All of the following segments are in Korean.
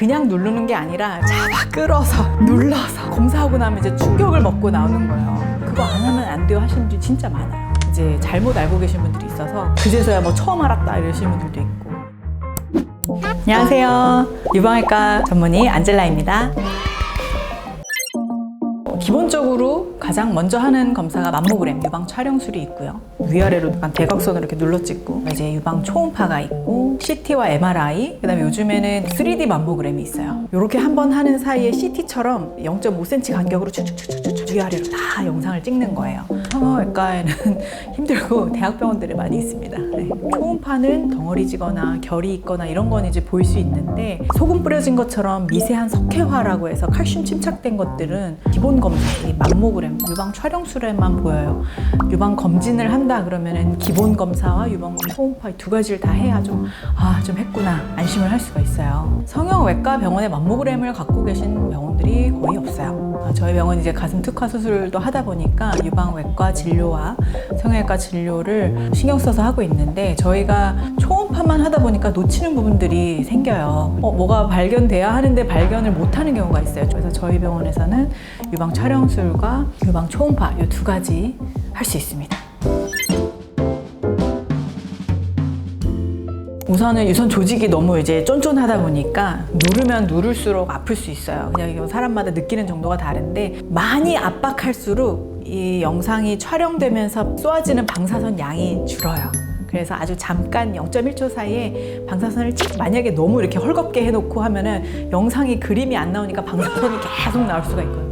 그냥 누르는 게 아니라 잡아 끌어서 눌러서 검사하고 나면 이제 충격을 먹고 나오는 거예요. 그거 안 하면 안 돼요 하시는 분들이 진짜 많아요. 이제 잘못 알고 계신 분들이 있어서 그제서야 뭐 처음 알았다 이러시는 분들도 있고. 안녕하세요. 유방외과 전문의 안젤라입니다. 기본적으로 가장 먼저 하는 검사가 맘모그램 유방 촬영술이 있고요. 위아래로 약간 대각선으로 이렇게 눌러 찍고 이제 유방 초음파가 있고 CT와 MRI 그다음에 요즘에는 3D 맘모그램이 있어요. 이렇게 한 번 하는 사이에 CT처럼 0.5cm 간격으로 쭉쭉쭉쭉쭉 위아래로 다 영상을 찍는 거예요. 성형외과에는 힘들고 대학병원들에 많이 있습니다. 네. 초음파는 덩어리지거나 결이 있거나 이런 건 이제 보일 수 있는데 소금 뿌려진 것처럼 미세한 석회화라고 해서 칼슘 침착된 것들은 기본 검사, 이 맘모그램, 유방 촬영술에만 보여요. 유방 검진을 한다 그러면은 기본 검사와 유방 초음파 두 가지를 다 해야 좀, 아, 좀 했구나. 안심을 할 수가 있어요. 성형외과 병원에 맘모그램을 갖고 계신 병원들이 거의 없어요. 아, 저희 병원 이제 가슴 특화 수술도 하다 보니까 유방외과 진료와 성형외과 진료를 신경 써서 하고 있는데 저희가 초음파만 하다 보니까 놓치는 부분들이 생겨요. 어, 뭐가 발견돼야 하는데 발견을 못하는 경우가 있어요. 그래서 저희 병원에서는 유방 촬영술과 유방 초음파 이 두 가지 할 수 있습니다. 우선은 유선 조직이 너무 이제 쫀쫀하다 보니까 누르면 누를수록 아플 수 있어요. 그냥 이건 사람마다 느끼는 정도가 다른데 많이 압박할수록 이 영상이 촬영되면서 쏘아지는 방사선 양이 줄어요. 그래서 아주 잠깐 0.1초 사이에 방사선을 찍 만약에 너무 이렇게 헐겁게 해놓고 하면은 영상이 그림이 안 나오니까 방사선이 계속 나올 수가 있거든요.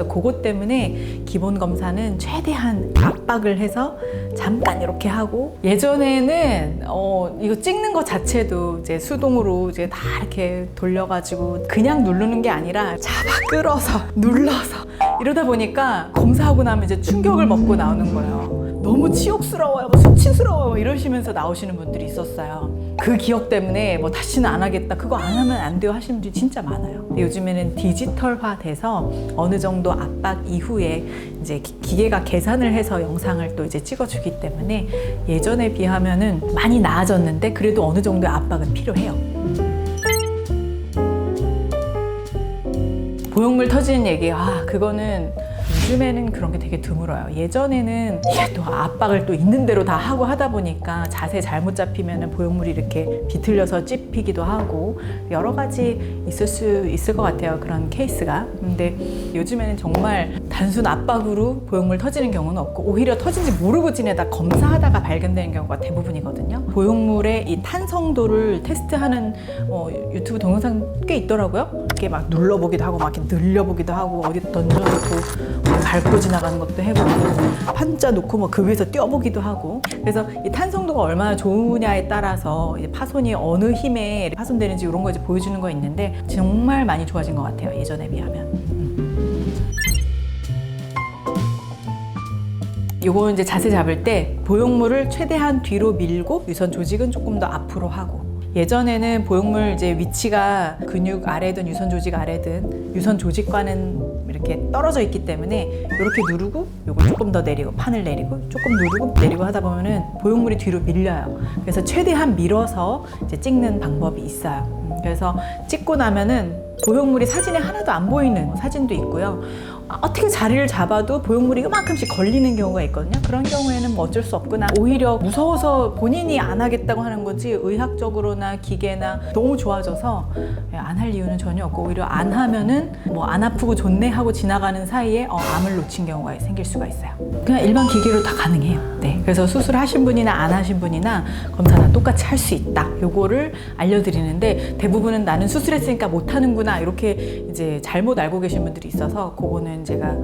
그래서 그것 때문에 기본 검사는 최대한 압박을 해서 잠깐 이렇게 하고 예전에는 어 이거 찍는 것 자체도 이제 수동으로 이제 다 이렇게 돌려가지고 그냥 누르는 게 아니라 잡아 끌어서 눌러서 이러다 보니까 검사하고 나면 이제 충격을 먹고 나오는 거예요. 너무 치욕스러워요, 뭐 수치스러워요 이러시면서 나오시는 분들이 있었어요. 그 기억 때문에 뭐 다시는 안 하겠다, 그거 안 하면 안 돼요 하시는 분들이 진짜 많아요. 요즘에는 디지털화 돼서 어느 정도 압박 이후에 이제 기- 기계가 계산을 해서 영상을 또 이제 찍어주기 때문에 예전에 비하면은 많이 나아졌는데 그래도 어느 정도의 압박은 필요해요. 보형물 터지는 얘기, 아, 그거는 요즘에는 그런 게 되게 드물어요. 예전에는 또 압박을 또 있는 대로 다 하고 하다 보니까 자세 잘못 잡히면 보형물이 이렇게 비틀려서 찝히기도 하고 여러 가지 있을 수 있을 것 같아요. 그런 케이스가. 근데 요즘에는 정말 단순 압박으로 보형물 터지는 경우는 없고 오히려 터진지 모르고 지내다 검사하다가 발견되는 경우가 대부분이거든요. 보형물의 이 탄성도를 테스트하는 어, 유튜브 동영상 꽤 있더라고요. 이렇게 막 눌러보기도 하고 막 이렇게 늘려보기도 하고 어디 던져놓고 뭐 밟고 지나가는 것도 해보고 판자 놓고 뭐 그 위에서 뛰어보기도 하고 그래서 이 탄성도가 얼마나 좋으냐에 따라서 파손이 어느 힘에 파손되는지 이런 거 이제 보여주는 거 있는데 정말 많이 좋아진 것 같아요 예전에 비하면. 요거 이제 자세 잡을 때 보형물을 최대한 뒤로 밀고 유선 조직은 조금 더 앞으로 하고 예전에는 보형물 이제 위치가 근육 아래든 유선 조직 아래든 유선 조직과는 이렇게 떨어져 있기 때문에 이렇게 누르고 요거 조금 더 내리고 판을 내리고 조금 누르고 내리고 하다 보면은 보형물이 뒤로 밀려요. 그래서 최대한 밀어서 이제 찍는 방법이 있어요. 음, 그래서 찍고 나면은 보형물이 사진에 하나도 안 보이는 사진도 있고요. 아, 어떻게 자리를 잡아도 보형물이 이만큼씩 걸리는 경우가 있거든요. 그런 경우에는 뭐 어쩔 수 없구나. 오히려 무서워서 본인이 안 하겠다고 하는 거지 의학적으로나 기계나 너무 좋아져서 안 할 이유는 전혀 없고 오히려 안 하면은 뭐 안 아프고 좋네 하고 지나가는 사이에 어, 암을 놓친 경우가 생길 수가 있어요. 그냥 일반 기계로 다 가능해요. 네. 그래서 수술하신 분이나 안 하신 분이나 검사 다 똑같이 할 수 있다. 요거를 알려드리는데 대부분은 나는 수술했으니까 못 하는구나 이렇게 이제 잘못 알고 계신 분들이 있어서 그거는 제가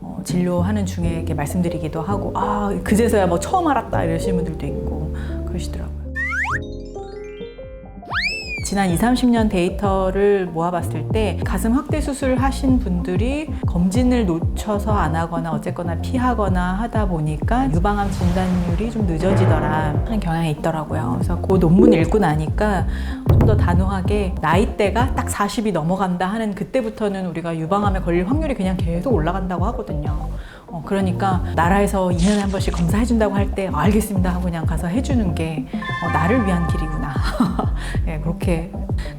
어, 진료하는 중에 이렇게 말씀드리기도 하고 아 그제서야 뭐 처음 알았다 이러시는 분들도 있고 그러시더라고요. 지난 2, 30년 데이터를 모아봤을 때 가슴 확대 수술 하신 분들이 검진을 놓쳐서 안 하거나 어쨌거나 피하거나 하다 보니까 유방암 진단율이 좀 늦어지더라 하는 경향이 있더라고요. 그래서 그 논문 읽고 나니까 좀 더 단호하게 나이대가 딱 40이 넘어간다 하는 그때부터는 우리가 유방암에 걸릴 확률이 그냥 계속 올라간다고 하거든요. 어, 그러니까 나라에서 2년에 한 번씩 검사해준다고 할 때 알겠습니다 하고 그냥 가서 해주는 게 어, 나를 위한 길이구나 예, 그렇게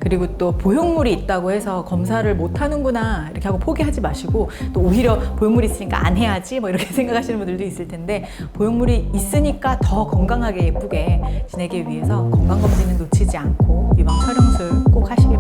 그리고 또 보형물이 있다고 해서 검사를 음. 못 하는구나 이렇게 하고 포기하지 마시고 또 오히려 보형물이 있으니까 안 해야지 뭐 이렇게 생각하시는 분들도 있을 텐데 보형물이 있으니까 더 건강하게 예쁘게 지내기 위해서 건강검진은 놓치지 않고 유방 촬영술 꼭 하시길